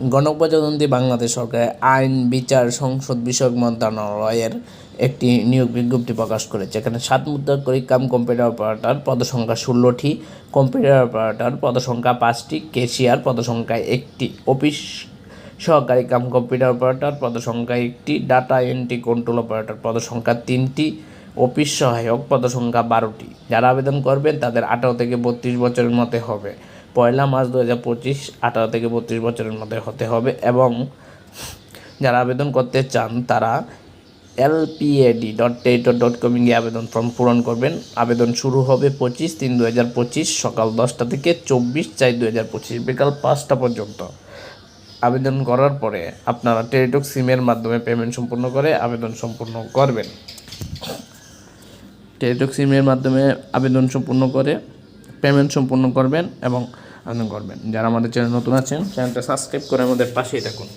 গণপ্রজাতন্ত্রী বাংলাদেশ সরকারের আইন, বিচার, সংসদ বিষয়ক মন্ত্রণালয়ের একটি নিয়োগ বিজ্ঞপ্তি প্রকাশ করেছে। এখানে সাত মুদ্রাক্ষরিক কাম কম্পিউটার অপারেটর পদসংখ্যা ষোলোটি, কম্পিউটার অপারেটর পদসংখ্যা পাঁচটি কেশিয়ার পদসংখ্যা একটি, অফিস সহকারী কাম কম্পিউটার অপারেটর পদসংখ্যা একটি, ডাটা এন্ট্রি কন্ট্রোল অপারেটর পদসংখ্যা তিনটি, অফিস সহায়ক পদসংখ্যা বারোটি। যারা আবেদন করবেন তাদের আঠারো থেকে বত্রিশ বছরের মধ্যে হবে। পয়লা মার্চ দু হাজার পঁচিশ, আঠারো থেকে বত্রিশ বছরের মধ্যে হতে হবে এবং যারা আবেদন করতে চান তারা এলপিএডি ডট টেটো ডট কমে গিয়ে আবেদন ফর্ম পূরণ করবেন। আবেদন শুরু হবে পঁচিশ তিন দু হাজার পঁচিশ সকাল দশটা থেকে চব্বিশ চার দু হাজার পঁচিশ বিকাল পাঁচটা পর্যন্ত। আবেদন করার পরে আপনারা টেলিটক সিমের মাধ্যমে পেমেন্ট সম্পূর্ণ করে আবেদন সম্পূর্ণ করবেন। টেলিটক সিমের মাধ্যমে আবেদন সম্পূর্ণ করে পেমেন্ট সম্পূর্ণ করবেন এবং আবেদন করবেন যারা আমাদের চ্যানেল নতুন আছেন চ্যানেলটা সাবস্ক্রাইব করে আমাদের পাশেই থাকুন।